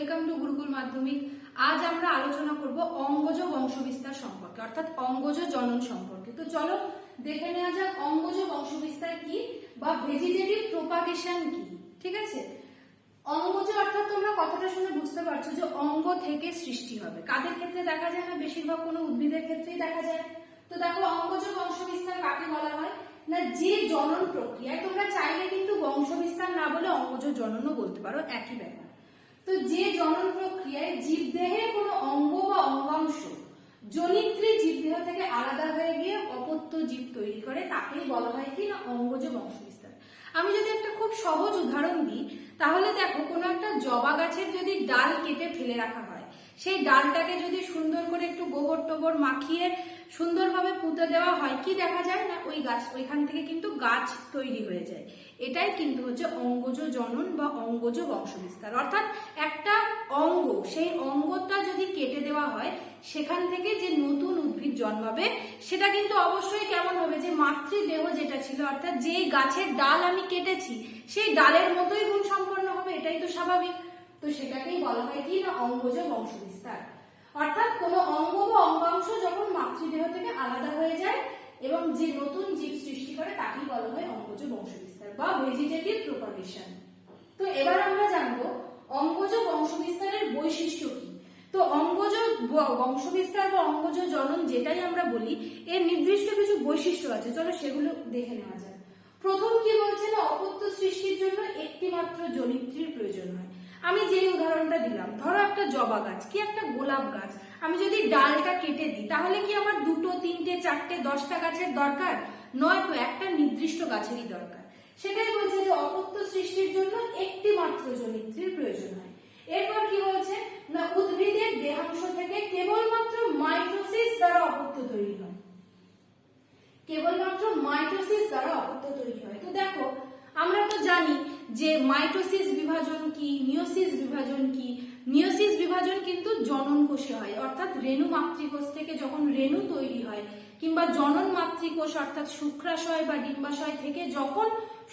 Welcome to Gurukul মাধ্যমিক। আজ আমরা আলোচনা করব অঙ্গজ বংশবিস্তার সম্পর্কে, অর্থাৎ অঙ্গজ জনন সম্পর্কে। তো চলো দেখে নেওয়া যাক অঙ্গজ বংশবিস্তার কি বা ভেজিটেটিভ প্রোপাগেশন কি, ঠিক আছে? অঙ্গজ অর্থাৎ তোমরা কথাটা শুনে বুঝতে পারছ যে অঙ্গ থেকে সৃষ্টি হবে। কাদের ক্ষেত্রে দেখা যায় না? বেশিরভাগ কোনো উদ্ভিদের ক্ষেত্রেই দেখা যায়। তো দেখো, অঙ্গজ বংশবিস্তার কাকে বলা হয়? না, যে জনন প্রক্রিয়ায় তোমরা চাইলে কিন্তু বংশবিস্তার না বলে অঙ্গজ জননও বলতে পারো, একই ব্যাপার। তো যে জনন প্রক্রিয়ায় জীবদেহে কোনো অঙ্গ বা অঙ্গাংশ জনিত্রী জীবদেহ থেকে আলাদা হয়ে গিয়ে অপত্য জীব তৈরি করে, তাকেই বলা হয় কি না অঙ্গজ বংশবিস্তার। আমি যদি একটা খুব সহজ উদাহরণ দিই, তাহলে দেখো কোনো একটা জবা গাছের যদি ডাল কেটে ফেলে রাখা হয়, সেই ডালটাকে যদি সুন্দর করে একটু গোবর টোবর মাখিয়ে সুন্দরভাবে পুঁতে দেওয়া হয়। কি দেখা যায় না? ওই গাছ, ওইখান থেকে কিন্তু গাছ তৈরি হয়ে যায়। এটাই কিন্তু হচ্ছে অঙ্গজ জনন বা অঙ্গজ বংশবিস্তার। অর্থাৎ একটা অঙ্গ, সেই অঙ্গটা যদি কেটে দেওয়া হয়, সেখান থেকে যে নতুন উদ্ভিদ জন্মাবে, সেটা কিন্তু অবশ্যই কেমন হবে? যে মাতৃদেহ যেটা ছিল, অর্থাৎ যেই গাছের ডাল আমি কেটেছি, সেই ডালের মতোই গুণ সম্পন্ন হবে, এটাই তো স্বাভাবিক। তো সেটাকেই বলা হয় কি না? অঙ্গজ বংশবিস্তার। অর্থাৎ কোনো অঙ্গ বা অঙ্গাংশ যখন মাতৃদেহ থেকে আলাদা হয়ে যায় এবং যে নতুন জীব সৃষ্টি করে, তাকেই বলা হয় অঙ্গজ বংশবিস্তার বা ভেজিটেটিভ প্রোপাগেশন। তো এবার আমরা জানব, অঙ্গজ বংশবিস্তারের বৈশিষ্ট্য কি? তো অঙ্গজ ব- বংশবিস্তার বা অঙ্গজ জনন যেটাই আমরা বলি, এর নির্দিষ্ট কিছু বৈশিষ্ট্য আছে। চলো সেগুলো দেখে নেওয়া যাক। প্রথম কি বলছে না, অপত্য সৃষ্টির জন্য একটি মাত্র জনিত্রীর প্রয়োজন হয়। আমি যে উদাহরণটা দিলাম, ধরো একটা জবা গাছ, কি একটা গোলাপ গাছ, আমি যদি ডালটা কেটে দিই, তাহলে কি আমার দুটো, তিনটে, চারটে, দশটা গাছের দরকার? নয় তো, একটা নির্দিষ্ট গাছেরই দরকার। সেটাই বলছে যে অপত্য সৃষ্টির জন্য একটি মাত্র জনিত্রীর প্রয়োজন হয়। এরপর কি বলছে? না, উদ্ভিদের দেহাংশ থেকে কেবলমাত্র মাইটোসিস দ্বারা অপত্য তৈরি হয়। কেবলমাত্র মাইটোসিস দ্বারা অপত্য তৈরি হয়। তো দেখো, আমরা তো জানি যে মাইটোসিস বিভাজন কি মিওসিস বিভাজন কি মিওসিস বিভাজন কিন্তু জনন কোষে হয়, অর্থাৎ রেণু মাতৃকোষ থেকে যখন রেণু তৈরি হয়, কিংবা জনন মাতৃকোষ অর্থাৎ শুক্রাশয় বা ডিম্বাশয় থেকে যখন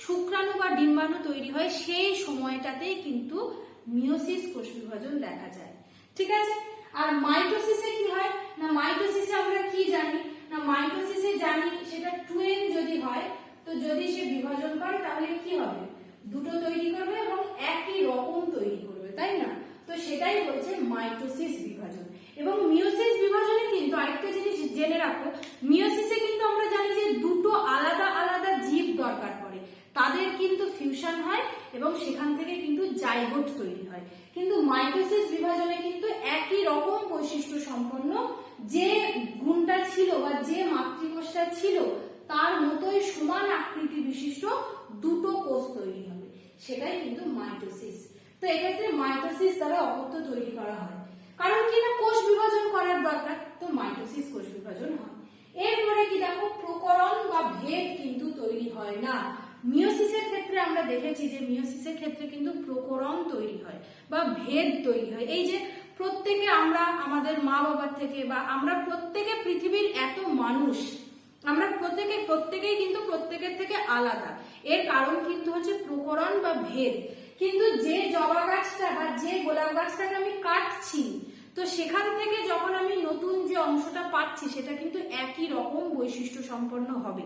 শুক্রাণু বা ডিম্বাণু তৈরি হয়, সেই সময়টাতেই কিন্তু মিওসিস কোষ বিভাজন দেখা যায়। ঠিক আছে? আর মাইটোসিসে কি হয়? না, মাইটোসিসে আমরা কি জানি? না, মাইটোসিসে জানি সেটা টুয়েন যদি হয়, তো যদি সে বিভাজন করে, তাহলে কি হবে? দুটো তৈরি করবে এবং একই রকম তৈরি করবে, তাই না? তো সেটাই বলছে মাইটোসিস বিভাজন। এবং মিওসিস বিভাজনে কিন্তু আরেকটা জিনিস জেনে রাখো মিওসিসে কিন্তু আমরা জানি যে দুটো আলাদা আলাদা জীব দরকার পড়ে। তাদের কিন্তু ফিউশন হয় এবং সেখান থেকে কিন্তু জাইগোট তৈরি হয়। কিন্তু মাইটোসিস বিভাজনে কিন্তু একই রকম বৈশিষ্ট্য সম্পন্ন যে গুণটা ছিল বা যে মাতৃকোষটা ছিল, তার মতোই সমান আকৃতি বিশিষ্ট দুটো কোষ তৈরি হবে সেটাই কিন্তু মাইটোসিস। তো এক্ষেত্রে মাইটোসিস দ্বারা অপত্য তৈরি করা হয়। কারণ কি না, কোষ বিভাজন করার দরকার, তো মাইটোসিস কোষ বিভাজন হয়। এরপরে কি দেখো, প্রকরণ বা ভেদ কিন্তু তৈরি হয় না। মিওসিসের ক্ষেত্রে আমরা দেখেছি যে মিওসিসের ক্ষেত্রে কিন্তু প্রকরণ তৈরি হয় বা ভেদ তৈরি হয়। এই যে প্রত্যেকে আমরা, আমাদের মা বাবার থেকে বা আমরা প্রত্যেকে পৃথিবীর এত মানুষ আমরা প্রত্যেকে, প্রত্যেকেই কিন্তু প্রত্যেকের থেকে আলাদা। এর কারণ কিন্তু হচ্ছে প্রকরণ বা ভেদ। কিন্তু যে জবা গাছটা বা যে গোলাপ গাছটাকে আমি কাটছি, তো সেখান থেকে যখন আমি নতুন যে অংশটা পাচ্ছি, সেটা কিন্তু একই রকম বৈশিষ্ট্য সম্পন্ন হবে।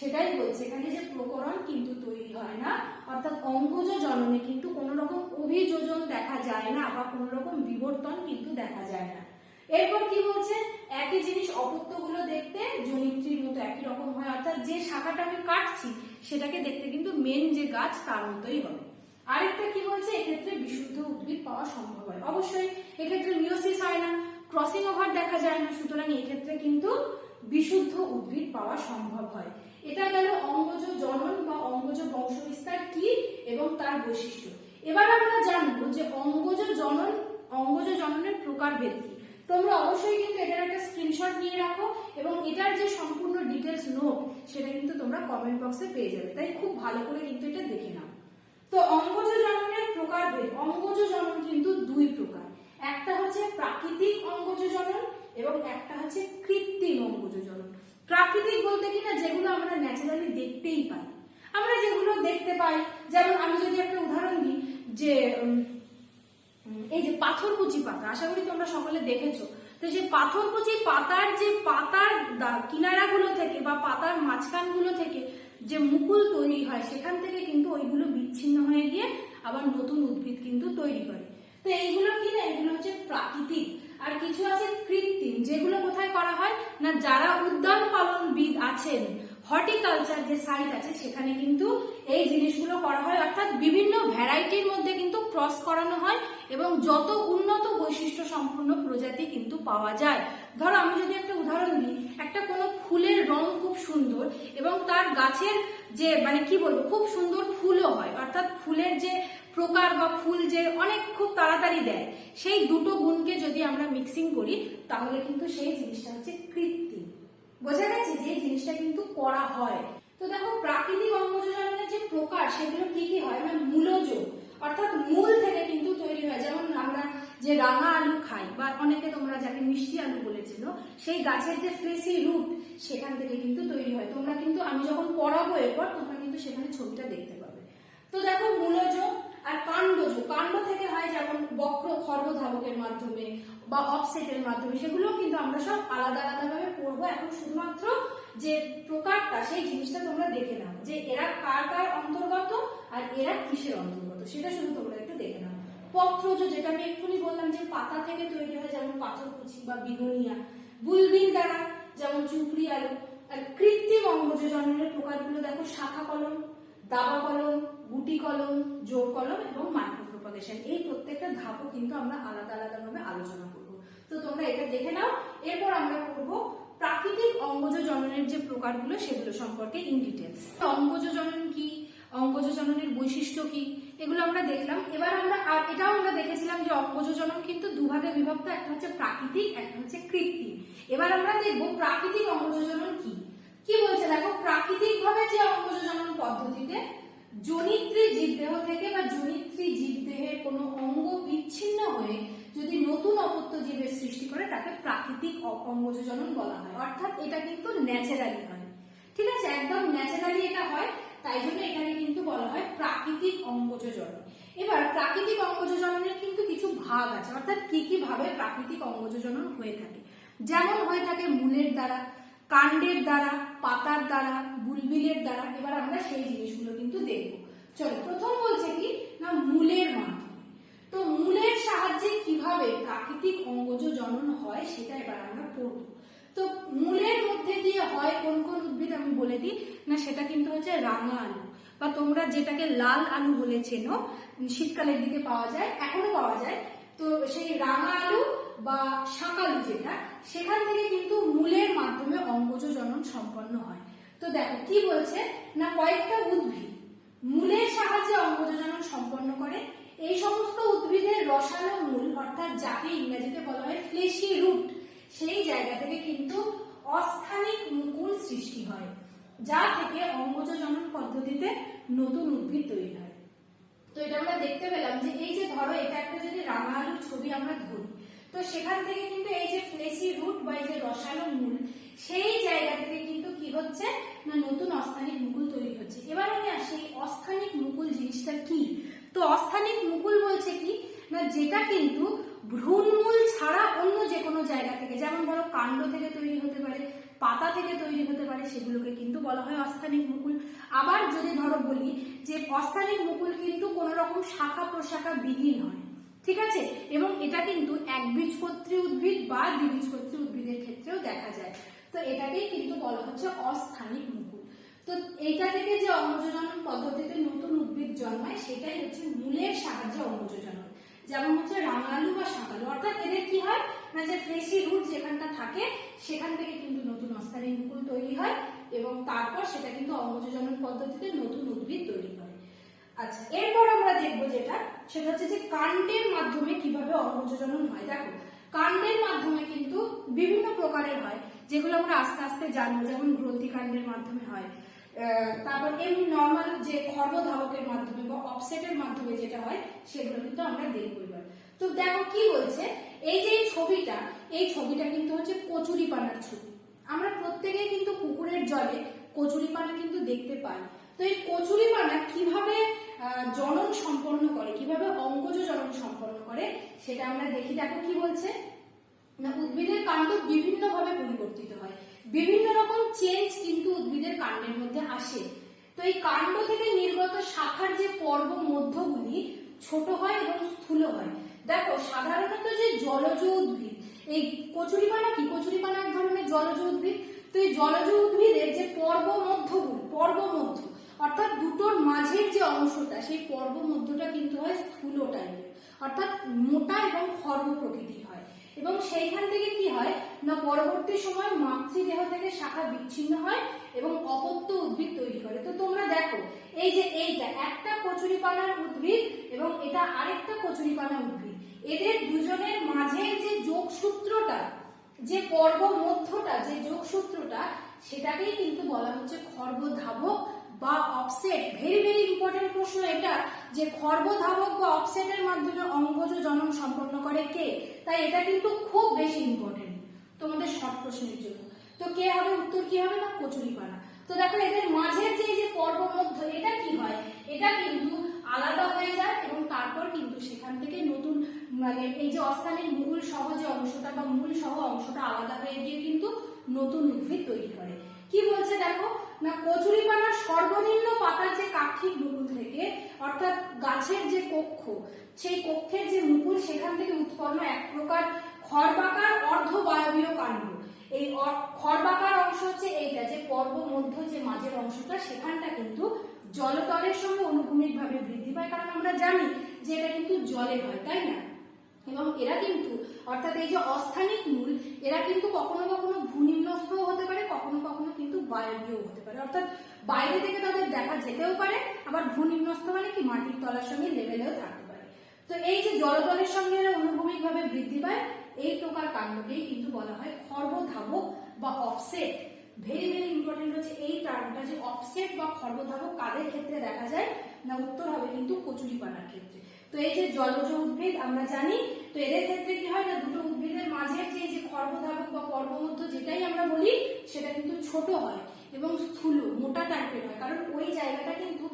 সেটাই বলছে। এখানে যে প্রকরণ কিন্তু তৈরি হয় না, অর্থাৎ অঙ্গজ জননে কিন্তু কোনো রকম অভিযোজন দেখা যায় না বা কোনো রকম বিবর্তন কিন্তু দেখা যায় না। এরপর কি বলছে? একই জিনিস অপত্যগুলো দেখতে জনিত্রীর মতো একই রকম হয়। অর্থাৎ যে শাখাটা আমি কাটছি, সেটাকে দেখতে কিন্তু মেন যে গাছ, তার মতোই হবে। আরেকটা কি বলছে? এক্ষেত্রে বিশুদ্ধ উদ্ভিদ পাওয়া সম্ভব হয়। অবশ্যই, এক্ষেত্রে মিওসিস হয় না। ক্রসিং ওভার দেখা যায় না। সুতরাং এক্ষেত্রে কিন্তু বিশুদ্ধ উদ্ভিদ পাওয়া সম্ভব হয়। এটা গেল অঙ্গজ জনন বা অঙ্গজ বংশবিস্তার কি এবং তার বৈশিষ্ট্য। এবার আমরা জানব যে অঙ্গজ জনন, অঙ্গজ জননের প্রকারভেদ কি। তোমরা অবশ্যই কিন্তু এটার একটা স্ক্রিনশট নিয়ে রাখো এবং এটার যে সম্পূর্ণ ডিটেলস নোট সেটা কিন্তু তোমরা কমেন্ট বক্সে পেয়ে যাবে। তাই খুব ভালো করে কিন্তু এটা দেখে নাও। তো অঙ্গজ জননের প্রকারভেদ অঙ্গজ জনন কিন্তু দুই প্রকার। একটা হচ্ছে প্রাকৃতিক অঙ্গজ জনন এবং একটা হচ্ছে কৃত্রিম অঙ্গজ জনন। প্রাকৃতিক বলতে কি না যেগুলো আমরা ন্যাচারালি দেখতেই পাই। আমরা যেগুলো দেখতে পাই, যেমন আমি যদি একটা উদাহরণ দিই যে এই যে পাথরকুচি পাতা, আশা করি তোমরা সকলে দেখেছ। তো সেই পাথরকুচি পাতার যে পাতার কিনারাগুলো থেকে বা পাতার মাঝখানগুলো থেকে যে মুকুল তৈরি হয়, সেখান থেকে কিন্তু ওইগুলো বিচ্ছিন্ন হয়ে গিয়ে আবার নতুন উদ্ভিদ কিন্তু তৈরি করে। তো এইগুলো কি না, এগুলো হচ্ছে প্রাকৃতিক। আর কিছু আছে কৃত্রিম, যেগুলো কোথায় করা হয় না, যারা উদ্যান পালনবিদ আছেন হর্টিকালচার যে সাইট আছে, সেখানে কিন্তু এই জিনিসগুলো করা হয়। অর্থাৎ বিভিন্ন ভ্যারাইটির মধ্যে কিন্তু ক্রস করানো হয় এবং যত উন্নত বৈশিষ্ট্য সম্পূর্ণ প্রজাতি কিন্তু পাওয়া যায়। ধরো, আমি যদি একটা উদাহরণ দিই একটা কোনো ফুলের রং খুব সুন্দর এবং তার গাছের যে মানে কি বলব, খুব সুন্দর ফুলও হয়। অর্থাৎ ফুলের যে প্রকার বা ফুল যে অনেক খুব তাড়াতাড়ি দেয়, সেই দুটো গুণকে যদি আমরা মিক্সিং করি, তাহলে কিন্তু সেই জিনিসটা হচ্ছে কৃত্রিম। বোঝা জিনিসটা কিন্তু করা হয়। তো দেখো, প্রাকৃতিক অঙ্গজ অঙ্গজনের যে প্রকার, সেগুলো কি কি হয়? মানে মূলজ, অর্থাৎ মূল থেকে কিন্তু তৈরি হয়। যেমন আমরা যে রাঙা আলু খাই, বা অনেকে তোমরা যাকে মিষ্টি আলু বলেছিল, সেই গাছের যে ফ্লেসি রুট, সেখান থেকে কিন্তু তৈরি হয়। তোমরা কিন্তু, আমি যখন পড়াবো এরপর, তোমরা কিন্তু সেখানে ছবিটা দেখতে পাবে। তো দেখো, মূলজ আর কাণ্ডজ। কাণ্ড থেকে হয় যেমন বক্র খর্বধাবকের মাধ্যমে, বা অফসেটের মাধ্যমে সেগুলো কিন্তু আমরা সব আলাদা আলাদাভাবে পড়ব। এখন শুধুমাত্র যে প্রকারটা, সেই জিনিসটা তোমরা দেখে নাও। যে এরা কার কার অন্তর্গত আর এরা কিসের অন্তর্গত, সেটা শুধু তোমরা একটু দেখে নাও। পত্রজ যেটা আমি এক্ষুনি বললাম যে পাতা থেকে তৈরি হয়, যেমন পাথরকুচি বা বিগনিয়া বুলবিন দ্বারা, যেমন চুপড়ি আলু। আর কৃত্রিম অঙ্গজ জন্মের প্রকারগুলো দেখো, শাখা কলম, দাবা কলম, গুটি কলম, জোর কলম এবং মাইক্রো প্রপাগেশন এই প্রত্যেকটা ধাপও কিন্তু আমরা আলাদা আলাদাভাবে আলোচনা করব। তো তোমরা এটা দেখে নাও। এরপর আমরা করব প্রাকৃতিক অঙ্গজ জননের যে প্রকারগুলো সেগুলো সম্পর্কে ইন ডিটেলস অঙ্গজ জনন কি? অঙ্গজ জননের বৈশিষ্ট্য কি? এগুলো আমরা দেখলাম। এবার আমরা আর এটাও আমরা দেখেছিলাম যে অঙ্গজ জনন কিন্তু দুভাগে বিভক্ত, একটা হচ্ছে প্রাকৃতিক, একটা হচ্ছে কৃত্রিম। এবার আমরা দেখব প্রাকৃতিক অঙ্গজ জনন কি। কি বলছে? দেখো প্রাকৃতিক ভাবে যে অঙ্গজনন পদ্ধতিতে জনিত্রী জীবদেহ থেকে বা জনিত্রী জীবদেহের কোনো অঙ্গ বিচ্ছিন্ন হয়ে যদি নতুন অপত্য জীবের সৃষ্টি করে তাকে প্রাকৃতিক অ- অঙ্গজনন বলা হয়। অর্থাৎ এটা কিন্তু ন্যাচারালি হয়। ঠিক আছে? একদম ন্যাচারালি এটা হয়, তাই জন্য এখানে কিন্তু বলা হয় প্রাকৃতিক অঙ্গজনন এবার প্রাকৃতিক অঙ্গজননের কিন্তু কিছু ভাগ আছে। অর্থাৎ কি কি ভাবে প্রাকৃতিক অঙ্গজনন হয়ে থাকে? যেমন হয়ে থাকে মূলের দ্বারা, কাণ্ডের দ্বারা, পাতার দ্বারা, বুলবিলের দ্বারা। এবার আমরা সেই জিনিসগুলো কিন্তু দেখব। চলো, প্রথম বলছে কি? না, মূলের মাধ্যমে। তো মূলের সাহায্যে কীভাবে প্রাকৃতিক অঙ্গজ জনন হয় সেটা এবার আমরা পড়ব। তো মূলের মধ্যে দিয়ে হয় কোন কোন উদ্ভিদ আমি বলে দিই? না, সেটা কিন্তু হচ্ছে রাঙা আলু। বা তোমরা যেটাকে লাল আলু বলে চেনো, শীতকালের দিকে পাওয়া যায় এখনও পাওয়া যায়। তো সেই রাঙা আলু বা শাকালু যেটা, সেখান থেকে কিন্তু মূলের মাধ্যমে অঙ্গজ জনন সম্পন্ন হয়। তো দেখো, কি বলছে? না, কয়েকটা উদ্ভিদ মূলের সাহায্যে অঙ্গজ জনন সম্পন্ন করে এই সমস্ত উদ্ভিদের রসালো মূল, অর্থাৎ যাকে ইংরেজিতে বলা হয় ফ্লেশি রুট সেই জায়গা থেকে কিন্তু অস্থানিক মুকুল সৃষ্টি হয়, যা থেকে অঙ্গজ জনন পদ্ধতিতে নতুন উদ্ভিদ তৈরি হয়। তো এটা আমরা দেখতে পেলাম যে এই যে ধরো, এটা একটা যদি রাঙা আলুর ছবি আমরা ধরি, তো সেখান থেকে কিন্তু এই যে ফ্লেসি রুট বা এই যে রসালো মূল, সেই জায়গা থেকে কিন্তু কি হচ্ছে? না, নতুন অস্থানিক মুকুল তৈরি হচ্ছে। এবার আমি আসি অস্থানিক মুকুল জিনিসটা কি? তো অস্থানিক মুকুল বলছে কি? না, যেটা কিন্তু ভ্রূণমূল ছাড়া অন্য যে কোনো জায়গা থেকে, যেমন ধরো কাণ্ড থেকে তৈরি হতে পারে, পাতা থেকে তৈরি হতে পারে, সেগুলোকে কিন্তু বলা হয় অস্থানিক মুকুল। আবার যদি ধরো বলি যে অস্থানিক মুকুল কিন্তু কোন রকম শাখা প্রশাখা বিহীন হয়, ঠিক আছে? এবং এটা কিন্তু একবীজপত্রী উদ্ভিদ বা দ্বিবীজপত্রী উদ্ভিদের ক্ষেত্রেও দেখা যায়। তো এটাকেই কিন্তু বলা হচ্ছে অস্থানিক মুকুল। তো এইটা থেকে যে অঙ্গজনন পদ্ধতিতে নতুন উদ্ভিদ জন্মায়, সেটাই হচ্ছে মূলের সাহায্যে অঙ্গজনন যেমন হচ্ছে রাঙালু বা শাকালু অর্থাৎ এদের কি হয়? না যে ফ্রেশি রুট যেখানটা থাকে, সেখান থেকে কিন্তু নতুন অস্থানিক মুকুল তৈরি হয় এবং তারপর সেটা কিন্তু অঙ্গজনন পদ্ধতিতে নতুন উদ্ভিদ তৈরি করে। আচ্ছা এরপর আমরা দেখব যেটা, সেটা হচ্ছে যে কাণ্ডের মাধ্যমে কীভাবে অঙ্গজনন হয়। দেখো, কাণ্ডের মাধ্যমে কিন্তু বিভিন্ন প্রকারের হয়, যেগুলো আমরা আস্তে আস্তে জানব। যেমন গ্রন্থি কাণ্ডের মাধ্যমে হয়। তারপর এমনি নর্মাল যে খর্বধাবকের মাধ্যমে বা অফসেটের মাধ্যমে যেটা হয় সেগুলো কিন্তু আমরা দেখব এবার। তো দেখো কি বলছে? এই যে ছবিটা এই ছবিটা কিন্তু হচ্ছে কচুরিপানার ছবি। আমরা প্রত্যেকেই কিন্তু পুকুরের জলে কচুরিপানা কিন্তু দেখতে পাই। তো এই কচুরিপানা কীভাবে আহ, জনন সম্পন্ন করে কীভাবে অঙ্গজ জনন সম্পন্ন করে সেটা আমরা দেখি। দেখো কি বলছে? না উদ্ভিদের কাণ্ড বিভিন্নভাবে পরিবর্তিত হয়। বিভিন্ন রকম চেঞ্জ কিন্তু উদ্ভিদের কাণ্ডের মধ্যে আসে। তো এই কাণ্ড থেকে নির্গত শাখার যে পর্ব মধ্যগুলি ছোট হয় এবং স্থূল হয়। দেখো, সাধারণত যে জলজ উদ্ভিদ, এই কচুরিপানা কি? কচুরিপানা এক ধরনের জলজ উদ্ভিদ। তো এই জলজ উদ্ভিদের যে পর্ব মধ্যগুলো, পর্ব মধ্য, অর্থাৎ দুটোর মাঝের যে অংশটা, সেই পর্ব মধ্যটা কিন্তু হয় স্থূল টাইপের অর্থাৎ মোটা এবং খর্ব প্রকৃতির। এবং সেইখান থেকে কি হয়? না, পরবর্তী সময় মাতৃদেহ থেকে শাখা বিচ্ছিন্ন হয় এবং অপত্য উদ্ভিদ তৈরি করে। তো তোমরা দেখো, এই যে এইটা, একটা কচুরিপানার উদ্ভিদ এবং এটা আরেকটা কচুরিপানা উদ্ভিদ। এদের দুজনের মাঝের যে যোগসূত্রটা, যে পর্ব মধ্যটা যে যোগসূত্রটা, সেটাকেই কিন্তু বলা হচ্ছে খর্বধাবক বা অফসেট ভেরি ভেরি ইম্পর্টেন্ট প্রশ্ন এটা যে খর্বধাবক বা অফসেটের মাধ্যমে অঙ্গজ জনন সম্পন্ন করে কে? তাই এটা কিন্তু খুব বেশি ইম্পর্টেন্ট তোমাদের শর্ট প্রশ্নের জন্য। তো কে হবে? উত্তর কি হবে? না, কচুরিপানা। তো দেখো, এদের মাঝের যে যে পর্ব মধ্য এটা কি হয়? এটা কিন্তু আলাদা হয়ে যায় এবং তারপর কিন্তু সেখান থেকে নতুন মানে এই যে অস্থানের মূল সহ যে অংশটা বা মূল সহ অংশটা আলাদা হয়ে গিয়ে কিন্তু নতুন উদ্ভিদ তৈরি করে। কি বলছে দেখো? না, কচুরিপানার সর্বনিম্ন পাতার যে কাক্ষিক মুকুল থেকে, অর্থাৎ গাছের যে কক্ষ, সেই কক্ষের যে মুকুল, সেখান থেকে উৎপন্ন এক প্রকার খড়বাকার অর্ধবায়বীয় কাণ্ড। এই খড়বাকার অংশ হচ্ছে এইটা, যে পর্ব মধ্য যে মাঝের অংশটা, সেখানটা কিন্তু জলতলের সঙ্গে অনুভূমিকভাবে বৃদ্ধি পায়, কারণ আমরা জানি যে এটা কিন্তু জলে হয়, তাই না? এবং এরা কিন্তু, অর্থাৎ এই যে অস্থানিক মূল, এরা কিন্তু কখনো কখনো ভূনিম্নস্থও হতে পারে, কখনো কখনো কিন্তু বায়বীয় হতে পারে। অর্থাৎ বাইরে থেকে তাদের দেখা যেতেও পারে, আবার ভূনিম্নস্থ মানে কি? মাটির তলার সঙ্গে লেভেলেও থাকতে পারে। তো এই যে জলতলের সঙ্গে এরা অনুভূমিকভাবে বৃদ্ধি পায়, এই প্রকার কাণ্ডকেই কিন্তু বলা হয় খর্বধাবক বা অফসেট ভেরি ভেরি ইম্পর্টেন্ট হচ্ছে এই টার্মটা যে অফসেট বা খর্বধাবক কাদের ক্ষেত্রে দেখা যায়, না উত্তর হবে কিন্তু কচুরিপানার ক্ষেত্রে। তো এই যে জলজ উদ্ভিদ, আমরা জানি, তো এদের ক্ষেত্রে কি হয় না, দুটো উদ্ভিদের মাঝের যে যে খর্বধাবক বা পর্বমধ্য যেটাই আমরা বলি, সেটা কিন্তু ছোট হয় এবং স্থূল, মোটা টাইপের হয়, কারণ ওই জায়গাটা কিন্তু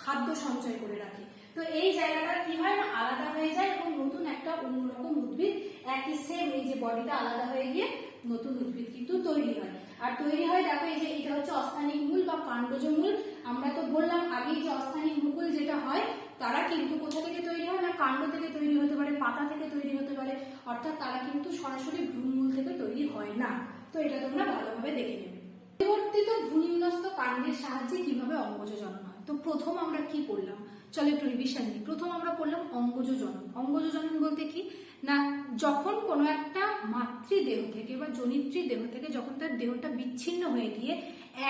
খাদ্য সঞ্চয় করে রাখে। তো এই জায়গাটা কি হয় না, আলাদা হয়ে যায় এবং নতুন একটা অন্যরকম উদ্ভিদ, একই সেম এই যে বডিটা আলাদা হয়ে গিয়ে নতুন উদ্ভিদ কিন্তু তৈরি হয়। আর তৈরি হয়, দেখো এই যে, এটা হচ্ছে অস্থানিক মূল বা কাণ্ডজ মূল। আমরা তো বললাম আগেই যে অস্থানিক মুকুল যেটা হয় তারা কিন্তু কোথা থেকে তৈরি হয় না কাণ্ড থেকে তৈরি হতে পারে, পাতা থেকে তৈরি হতে পারে, অর্থাৎ তারা কিন্তু সরাসরি ভ্রূণমূল থেকে তৈরি হয় না। তো এটা তোমরা ভালোভাবে দেখে নেবে। পরিবর্তিত ভূনিম্নস্থ কাণ্ডের সাহায্যে কীভাবে অঙ্গজ জনন হয়? তো প্রথম আমরা কি করলাম চলো একটু রিভিশন দিই প্রথম আমরা পড়লাম অঙ্গজ জনন অঙ্গজ জনন বলতে কি? না, যখন কোনো একটা মাতৃদেহ থেকে বা জনিত্রী দেহ থেকে যখন তার দেহটা বিচ্ছিন্ন হয়ে গিয়ে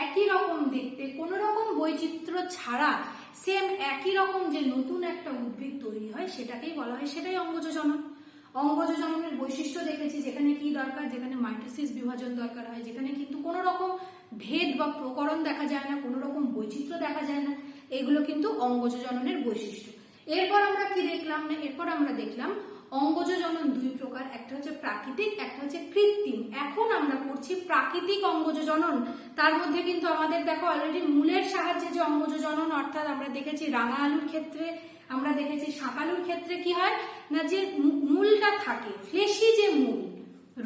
একই রকম দেখতে, কোনো রকম বৈচিত্র্য ছাড়া সেম একই রকম যে নতুন একটা উদ্ভিদ তৈরি হয়, সেটাকেই বলা হয়, সেটাই অঙ্গজ জনন অঙ্গজ বৈশিষ্ট্য দেখেছি, যেখানে কি দরকার, যেখানে মাইটোসিস বিভাজন দরকার হয়, যেখানে কিন্তু কোনো রকম ভেদ বা প্রকরণ দেখা যায় না, কোনো রকম বৈচিত্র্য দেখা যায় না। এগুলো কিন্তু অঙ্গজ জননের বৈশিষ্ট্য। এরপর আমরা কি দেখলাম না, এরপর আমরা দেখলাম অঙ্গজ জনন দুই প্রকার, একটা হচ্ছে প্রাকৃতিক, একটা হচ্ছে কৃত্রিম। এখন আমরা পড়ছি প্রাকৃতিক অঙ্গজ জনন। তার মধ্যে কিন্তু আমাদের দেখো অলরেডি মূলের সাহায্যে যে অঙ্গজ জনন, অর্থাৎ আমরা দেখেছি রাঙা আলুর ক্ষেত্রে, আমরা দেখেছি শাকালুর ক্ষেত্রে কি হয়? না যে মূলটা থাকে ফ্লেশি যে মূল,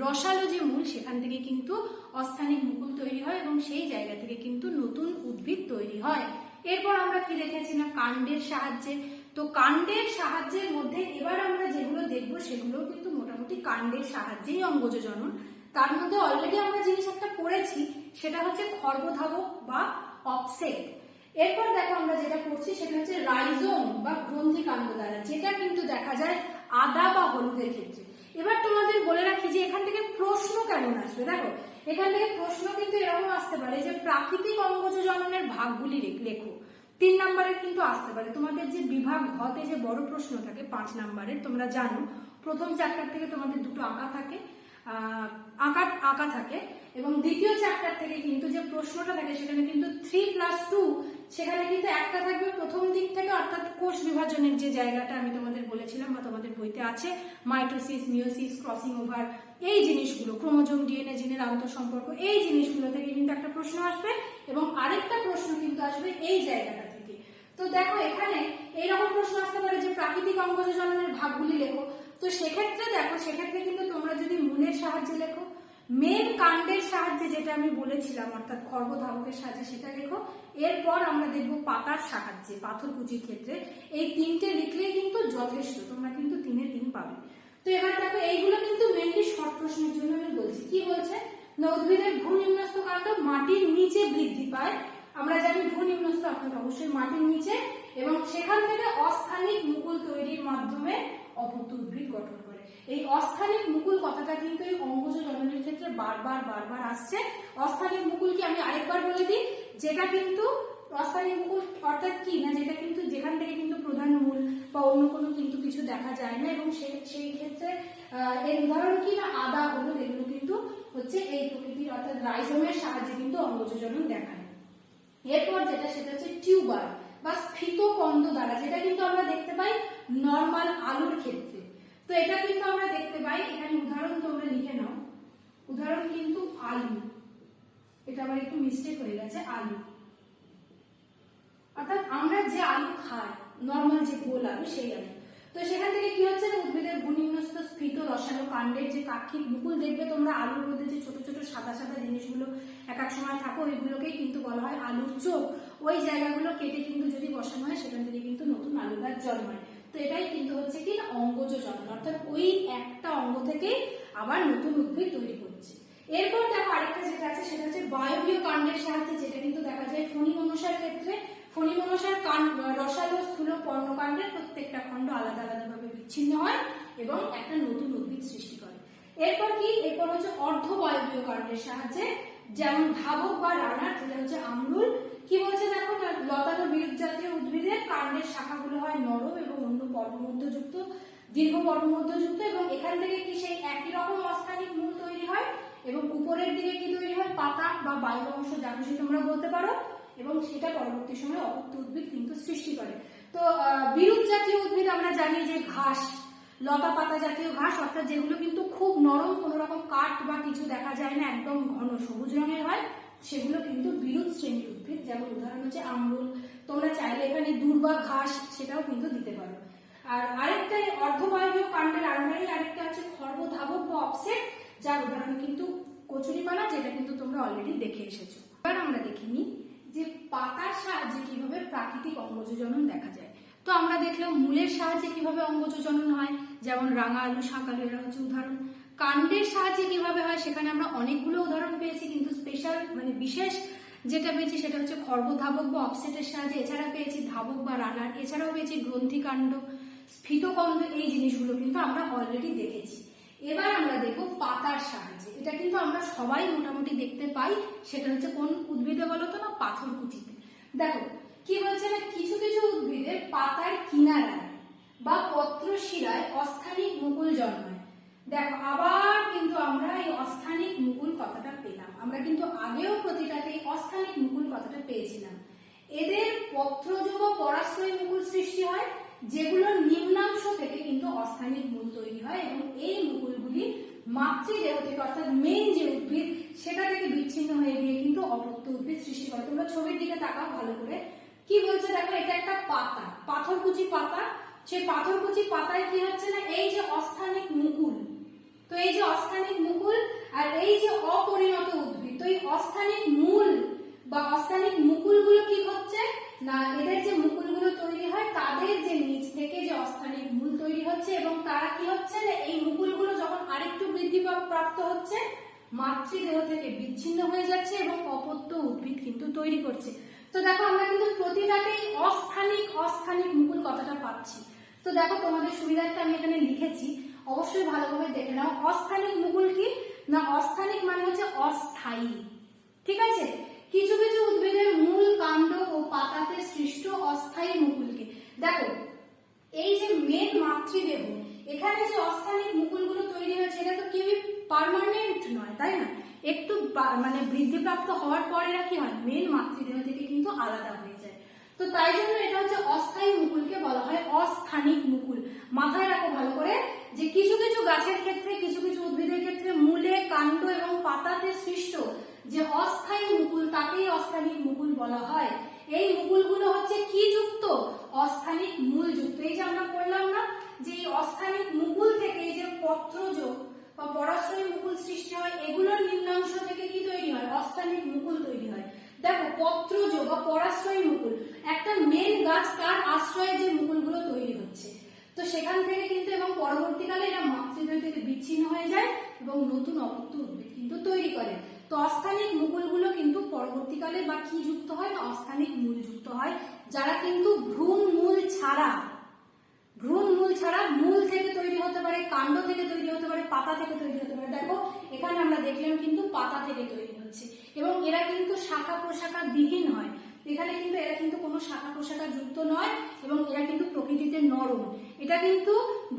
রসালো যে মূল, সেখান থেকে কিন্তু অস্থানিক মুকুল তৈরি হয় এবং সেই জায়গা থেকে কিন্তু নতুন উদ্ভিদ তৈরি হয়। এরপর আমরা কি দেখেছি না, কাণ্ডের সাহায্যে তো কাণ্ডের সাহায্যের মধ্যে এবার আমরা যেগুলো দেখব সেগুলো কিন্তু মোটামুটি কাণ্ডের সাহায্যেই অঙ্গজ জনন তার মধ্যে অলরেডি আমরা জিনিস একটা পড়েছি, সেটা হচ্ছে খর্বধাবক বা অপসেট এরপর দেখো আমরা যেটা করছি সেটা হচ্ছে রাইজোম বা গ্রন্থি কাণ্ড দ্বারা, যেটা কিন্তু দেখা যায় আদা বা হলুদের ক্ষেত্রে। এবার তোমাদের বলে রাখি যে এখান থেকে প্রশ্ন কেমন আসবে? দেখো, এখান থেকে প্রশ্ন কিন্তু এরকম আসতে পারে যে প্রাকৃতিক অঙ্গজ জননের ভাগগুলি লেখ- তিন নম্বরের কিন্তু আসতে পারে। তোমাদের যে বিভাগ ঘতে যে বড় প্রশ্ন থাকে, পাঁচ নম্বরের, তোমরা জানো, প্রথম চ্যাপ্টার থেকে তোমাদের দুটো আঁকা থাকে আঁকা আঁকা থাকে এবং দ্বিতীয় চ্যাপ্টার থেকে কিন্তু যে প্রশ্নটা থাকে, সেখানে কিন্তু থ্রি প্লাস টু সেখানে কিন্তু একটা থাকবে প্রথম দিক থেকে, অর্থাৎ কোষ বিভাজনের যে জায়গাটা আমি তোমাদের বলেছিলাম বা তোমাদের বইতে আছে মাইটোসিস মিওসিস ক্রসিং ওভার এই জিনিসগুলো, ক্রোমোজোম, ডিএনএ, জিনের আন্তঃসম্পর্ক, এই জিনিসগুলো থেকে কিন্তু একটা প্রশ্ন আসবে এবং আরেকটা প্রশ্ন কিন্তু আসবে এই জায়গাটা তো দেখো এখানে এইরকম প্রশ্ন আসতে পারে যে প্রাকৃতিক অঙ্গজ জননের ভাগগুলি লেখো। তো সেক্ষেত্রে দেখো, সেক্ষেত্রে কিন্তু তোমরা যদি মূলের সাহায্যে লেখো, মেন কাণ্ডের সাহায্যে যেটা আমি বলেছিলাম, অর্থাৎ খর্বধাবকের সাহায্যে সেটা লেখো, এরপর আমরা দেখব পাতার সাহায্যে পাথরকুচির ক্ষেত্রে। এই তিনটে লিখলেই কিন্তু যথেষ্ট, তোমরা কিন্তু তিনে তিন পাবে। তো এবার দেখো, এইগুলো কিন্তু মেনলি শর্ট প্রশ্নের জন্য আমি বলছি। কি বলছে? না উদ্ভিদের ভূনিম্নস্থ কাণ্ড মাটির নিচে আমরা জানি ভূনিম্নস্থ অর্থাৎ অবশ্যই মাটির নিচে এবং সেখান থেকে অস্থানিক মুকুল তৈরির মাধ্যমে অপত্য উদ্ভিদ গঠন করে। এই অস্থানিক মুকুল কথাটা কিন্তু এই অঙ্গজ জননের ক্ষেত্রে বারবার বারবার আসছে। অস্থানিক মুকুল কি আমি আরেকবার বলে দিই? যেটা কিন্তু অস্থানিক মুকুল অর্থাৎ কি? না, যেটা কিন্তু যেখান থেকে কিন্তু প্রধান মূল বা অন্য কোনো কিন্তু কিছু দেখা যায় না এবং সেই সেই ক্ষেত্রে এর উদাহরণ কি না? আদা, হলুদ, এগুলো কিন্তু হচ্ছে এই প্রকৃতির অর্থাৎ রাইজোমের সাহায্যে কিন্তু অঙ্গজ জনন দেখায়। এরপর যেটা, সেটা হচ্ছে টিউবার বা স্ফীত কন্দ দ্বারা, যেটা কিন্তু আমরা দেখতে পাই নর্মাল আলুর ক্ষেত্রে। তো এটা কিন্তু আমরা দেখতে পাই, এখানে উদাহরণ তোমরা লিখে নাও। উদাহরণ কিন্তু আলু। এটা আবার একটু মিস্টেক হয়ে গেছে, আলু। অর্থাৎ আমরা যে আলু খাই নর্মাল যে গোল আলু, সেই আলু। তো সেখান থেকে কি হচ্ছে? উদ্ভিদের ভূনিম্নস্থ স্ফীত রসালো কাণ্ডের যে কাক্ষিক মুকুল দেখবে তোমরা, আলুর মধ্যে যে ছোট ছোট সাদা সাদা জিনিসগুলো এক এক সময় থাকো, ওইগুলোকেই কিন্তু বলা হয় আলুর চোখ। ওই জায়গাগুলো কেটে কিন্তু যদি বসানো হয়, সেখান থেকে কিন্তু নতুন আলু গাছ জন্মায়। তো এটাই কিন্তু হচ্ছে কি অঙ্গজ জন্ম অর্থাৎ ওই একটা অঙ্গ থেকেই আবার নতুন উদ্ভিদ তৈরি করছে। এরপর দেখো আরেকটা যেটা আছে, সেটা হচ্ছে বায়বীয় কাণ্ডের সাহায্যে, যেটা কিন্তু দেখা যায় ফণি মনসার ক্ষেত্রে ফণি কাণ্ড, রসালো স্থূল পর্ণকাণ্ডের প্রত্যেকটা খণ্ড আলাদা আলাদাভাবে বিচ্ছিন্ন হয় এবং একটা নতুন উদ্ভিদ সৃষ্টি করে। এরপর কি? এরপর হচ্ছে অর্ধবায়বীয় কাণ্ডের সাহায্যে, যেমন ধাবক বা রানার, যেটা হচ্ছে আমরুল। কি বলছে দেখো লতানো বিরুৎ জাতীয় উদ্ভিদের কাণ্ডের শাখাগুলো হয় নরম এবং অন্য পর্বমধ্যযুক্ত, দীর্ঘ পর্বমধ্যযুক্ত এবং এখান থেকে কি সেই একই রকম অস্থানিক মূল তৈরি হয়? এবং উপরের দিকে কি তৈরি হয়? পাতা বা বায়ু অংশ, যা খুশি তোমরা বলতে পারো। এবং সেটা পরবর্তী সময় অপত্য উদ্ভিদ কিন্তু সৃষ্টি করে। তো বিরুৎ জাতীয় উদ্ভিদ আমরা জানি যে ঘাস, লতা পাতা জাতীয় ঘাস, অর্থাৎ যেগুলো কিন্তু খুব নরম কোনো রকম কাঠ বা কিছু দেখা যায় না, একদম ঘন সবুজ রঙের হয়, সেগুলো কিন্তু বিরুৎ শ্রেণির উদ্ভিদ। যেমন উদাহরণ হচ্ছে আমরুল। তোমরা চাইলে এখানে দুর্বা ঘাস সেটাও কিন্তু দিতে পারো। আর আরেকটা অর্ধবায়বীয় কাণ্ডের আন্ডারে আরেকটা হচ্ছে খর্বধাবক বা অফসেট, যার উদাহরণ কিন্তু কচুরিপানা, যেটা কিন্তু তোমরা অলরেডি দেখে এসেছ। এবার আমরা দেখিনি যে পাতার সাহায্যে কীভাবে প্রাকৃতিক অঙ্গজজনন দেখা যায়। তো আমরা দেখলাম মূলের সাহায্যে কীভাবে অঙ্গজজনন হয়, যেমন রাঙা আলু শাক আলু এরা হচ্ছে উদাহরণ। কাণ্ডের সাহায্যে কীভাবে হয় সেখানে আমরা অনেকগুলো উদাহরণ পেয়েছি, কিন্তু স্পেশাল মানে বিশেষ যেটা পেয়েছি সেটা হচ্ছে খর্বধাবক বা অফসেটের সাহায্যে এছাড়া পেয়েছি ধাবক বা রানার, এছাড়াও পেয়েছি গ্রন্থিকাণ্ড, স্ফীতকন্দ, এই জিনিসগুলো কিন্তু আমরা অলরেডি দেখেছি। এবার আমরা দেখব পাতার সাহায্যে। এটা কিন্তু আমরা সবাই মোটামুটি দেখতে পাই, সেটা হচ্ছে কোন উদ্ভিদে বলতো না পাথরকুচিতে দেখো, কি বলছে না, কিছু কিছু উদ্ভিদের পাতার কিনারায় বা পত্র শিরায় অস্থানিক মুকুল জন্মায়। দেখো, আবার কিন্তু আমরা এই অস্থানিক মুকুল কথাটা পেলাম। আমরা কিন্তু আগেও প্রতিটাতে অস্থানিক মুকুল কথাটা পেয়েছিলাম। এদের পত্রজ বা পরাশ্রয় মুকুল সৃষ্টি হয় যেগুলো নিম্নাংশ থেকে কিন্তু অস্থানিক মূল তৈরি হয় এবং এই মুকুলগুলি মাতৃদেহ থেকে, অর্থাৎ মেইন যে উদ্ভিদ, সেটা থেকে বিচ্ছিন্ন হয়ে গিয়ে কিন্তু অপত্য উদ্ভিদ সৃষ্টি করে। তোমরা ছবির দিকে তাকাও ভালো করে। কি বলছে দেখো, এটা একটা পাতা, পাথরকুচি পাতা। সেই পাথরকুচি পাতায় কি হচ্ছে না, এই যে অস্থানিক মুকুল, তো এই যে অস্থানিক মুকুল আর এই যে অপরিণত উদ্ভিদ, তো এই অস্থানিক মূল বা অস্থানিক মুকুলগুলো কি হচ্ছে? না, এদের যে মুকুলগুলো তৈরি হয়, তাদের যে নিচ থেকে যে অস্থানিক মূল তৈরি হচ্ছে এবং তারা কি হচ্ছে না, এই মুকুলগুলো যখন আরেকটু বৃদ্ধি প্রাপ্ত হচ্ছে, মাতৃদেহ থেকে বিচ্ছিন্ন হয়ে যাচ্ছে এবং অপত্য উদ্ভিদ কিন্তু তৈরি করছে। তো দেখো, আমরা কিন্তু প্রতিটাতেই অস্থানিক অস্থানিক মুকুল কথাটা পাচ্ছি। তো দেখো, তোমাদের সুবিধার্থে আমি এখানে লিখেছি, অবশ্যই ভালোভাবে দেখে নাও, অস্থানিক মুকুল কি? না, অস্থানিক মানে হচ্ছে অস্থায়ী। ঠিক আছে? কিছু কিছু উদ্ভিদের মূল কাণ্ড ও পাতাতে সৃষ্ট অস্থায়ী মুকুলকে। দেখো, এই যে মেন মাতৃদেহ, এখানে যে অস্থানিক মুকুলগুলো তৈরি হয়েছে, এটা তো কেউই পার্মানেন্ট নয়, তাই না? একটু মানে বৃদ্ধিপ্রাপ্ত হওয়ার পর এরা কি হয়? মেন মাতৃদেহ থেকে কিন্তু আলাদা হয়ে যায়। তো তাই জন্য এটা হচ্ছে অস্থায়ী মুকুলকে বলা হয় অস্থানিক মুকুল। মাথায় রাখো ভালো করে যে কিছু কিছু গাছের ক্ষেত্রে, কিছু কিছু উদ্ভিদের ক্ষেত্রে মূলে কাণ্ড এবং পাতাতে সৃষ্ট যে অস্থায়ী মুকুল তাকেই অস্থানিক মুকুল বলা হয়। এই মুকুলগুলো হচ্ছে কি যুক্ত? অস্থানিক মূল যুক্ত। এই যে আমরা বললাম না, যে এই অস্থানিক মুকুল থেকে এই যে পত্রজ বা পরাশ্রয়ী মুকুল সৃষ্টি হয়, এগুলোর নিম্নাংশ থেকে কি তৈরি হয়? অস্থানিক মুকুল তৈরি হয়। দেখো পত্রজ বা পরাশ্রয়ী মুকুল, একটা মেন গাছ তার আশ্রয়ে যে মুকুলগুলো তৈরি হচ্ছে। তো সেখান থেকে কিন্তু এবং পরবর্তীকালে এরা মাতৃদ্বয় থেকে বিচ্ছিন্ন হয়ে যায় এবং নতুন অপত্য উদ্ভিদ কিন্তু তৈরি করে। তো অস্থানিক মুকুলগুলো কিন্তু পরবর্তীকালে বা কি যুক্ত হয়? না, অস্থানিক মূল যুক্ত হয়। যারা কিন্তু ভ্রূণ মূল ছাড়া, ভ্রূণ মূল ছাড়া মূল থেকে তৈরি হতে পারে, কাণ্ড থেকে তৈরি হতে পারে, পাতা থেকে তৈরি হতে পারে। দেখো, এখানে আমরা দেখলাম কিন্তু পাতা থেকে তৈরি হচ্ছে। এবং এরা কিন্তু শাখা প্রশাখা বিহীন হয়। এখানে কিন্তু এরা কিন্তু কোনো শাখা প্রশাখা যুক্ত নয় এবং এরা কিন্তু প্রকৃতিতে নরম। এটা কিন্তু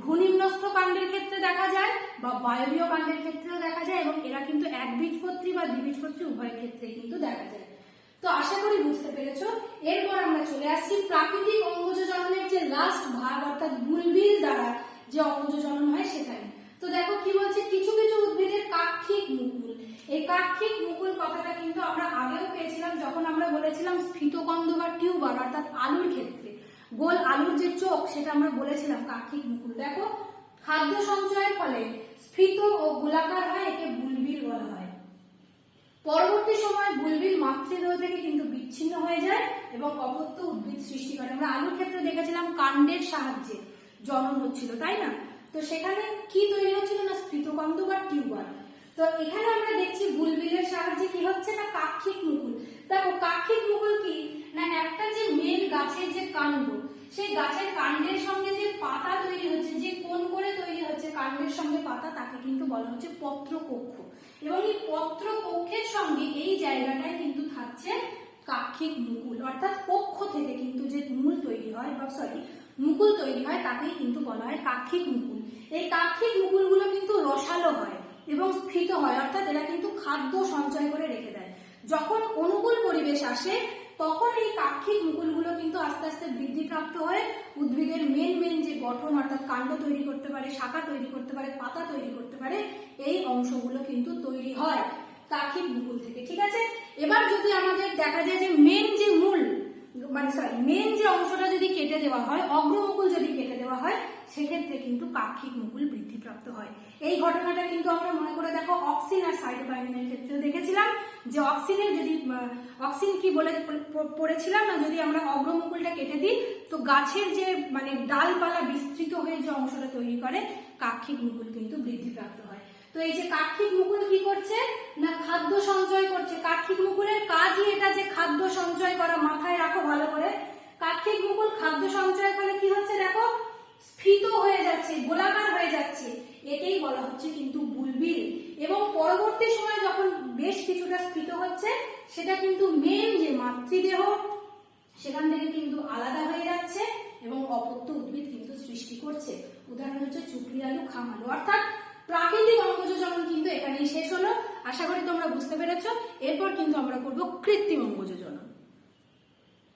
ভূনিম্নস্থ কাণ্ডের ক্ষেত্রে দেখা যায় বা বায়বীয় কাণ্ডের ক্ষেত্রেও দেখা যায় এবং এরা কিন্তু একবীজপত্রী বা দ্বিবীজপত্রী উভয় ক্ষেত্রে কিন্তু দেখা যায়। তো আশা করি বুঝতে পেরেছ। এরপর আমরা চলে আসছি প্রাকৃতিক অঙ্গজ জননের যে লাস্ট ভাগ, অর্থাৎ বুলবিল দ্বারা যে অঙ্গজ জনন হয় সেখানে। তো দেখো কি বলছে? কিছু কিছু উদ্ভিদের কাক্ষিক মুকুল। এই কাক্ষিক মুকুল কথাটা কিন্তু আমরা আগেও পেয়েছিলাম, যখন আমরা বলেছিলাম স্ফীতকন্দ বা টিউবার, অর্থাৎ আলুর ক্ষেত্রে। গোল আলুর যে চোখ, সেটা আমরা বলেছিলাম কাক্ষিক মুকুল। দেখো, খাদ্য সঞ্চয়ের ফলে স্ফীত ও গোলাকার হয়, একে বুলবিল বলা হয়। পরবর্তী সময় বুলবিল মাতৃদেহ থেকে কিন্তু বিচ্ছিন্ন হয়ে যায় এবং অপত্য উদ্ভিদ সৃষ্টি করে। আমরা আলুর ক্ষেত্রে দেখেছিলাম কাণ্ডের সাহায্যে জনন হচ্ছিল, তাই না? তো সেখানে কি তৈরি হচ্ছিল না? স্ফীতকন্দ বা টিউবার। তো এখানে আমরা দেখছি বুলবিলের সাহায্যে কি হচ্ছে? না, কাক্ষিক মুকুল। দেখো, কাক্ষিক মুকুল কি? না, একটা যে মেন গাছের যে কাণ্ড, সেই গাছের কাণ্ডের সঙ্গে যে পাতা তৈরি হচ্ছে, যে কোন করে তৈরি হচ্ছে কাণ্ডের সঙ্গে পাতা, তাকে কিন্তু বলা হচ্ছে পত্রকক্ষ। এবং এই পত্রকক্ষের সঙ্গে এই জায়গাটায় কিন্তু থাকছে কাক্ষিক মুকুল, অর্থাৎ কক্ষ থেকে কিন্তু যে মূল তৈরি হয়, বা সরি মুকুল তৈরি হয়, তাকেই কিন্তু বলা হয় কাক্ষিক মুকুল। এই কাক্ষিক মুকুলগুলো কিন্তু রসালো হয় এবং স্ফীত হয়, অর্থাৎ এরা কিন্তু খাদ্য সঞ্চয় করে রেখে দেয়। যখন অনুকূল পরিবেশ আসে, তখন এই কাক্ষিক মুকুলগুলো কিন্তু আস্তে আস্তে বৃদ্ধিপ্রাপ্ত হয়ে উদ্ভিদের মেন মেন যে গঠন, অর্থাৎ কাণ্ড তৈরি করতে পারে, শাখা তৈরি করতে পারে, পাতা তৈরি করতে পারে, এই অংশগুলো কিন্তু তৈরি হয় কাক্ষিক মুকুল থেকে, ঠিক আছে? এবার যদি আমাদের দেখা যায় যে মেন যে মূল মানে সরি মেন যে অংশটা যদি কেটে দেওয়া হয়, অগ্রমুকুল যদি কেটে দেওয়া হয়, সেক্ষেত্রে কিন্তু কাক্ষিক মুকুল বৃদ্ধিপ্রাপ্ত হয়। এই ঘটনাটা কিন্তু আমরা মনে করে দেখো, অক্সিন আর সাইটোকাইনিনের ক্ষেত্রে দেখেছিলাম যে অক্সিনের যদি অক্সিন কি বলে পড়েছিলাম না? যদি আমরা অগ্রমুকুলটা কেটে দিই, তো গাছের যে মানে ডালপালা বিস্তৃত হয়ে যে অংশটা তৈরি করে কাক্ষিক মুকুল কিন্তু বৃদ্ধিপ্রাপ্ত তো এই যে কাক্ষিক মুকুল কি করছে? না খাদ্য সঞ্চয় করছে? কাক্ষিক মুকুলের কাজই এটা যে খাদ্য সঞ্চয় করা, মাথায় রাখো ভালো করে। কাক্ষিক মুকুল খাদ্য সঞ্চয় ফলে কি হচ্ছে দেখো? স্ফীত হয়ে যাচ্ছে, গোলাকার হয়ে যাচ্ছে। একেই বলা হচ্ছে কিন্তু বুলবিল। এবং পরবর্তী সময় যখন বেশ কিছুটা স্ফীত হচ্ছে, সেটা কিন্তু মেন যে মাতৃদেহ, সেখান থেকে কিন্তু আলাদা হয়ে যাচ্ছে এবং অপত্য উদ্ভিদ কিন্তু সৃষ্টি করছে। উদাহরণ হচ্ছে চুকরি আলু খাম আলু অর্থাৎ প্রাকৃতিক অঙ্গযোজনন কিন্তু এখানেই শেষ হলো। আশা করি তোমরা বুঝতে পেরেছ। এরপর কিন্তু আমরা করব কৃত্রিম অঙ্গযোজনন।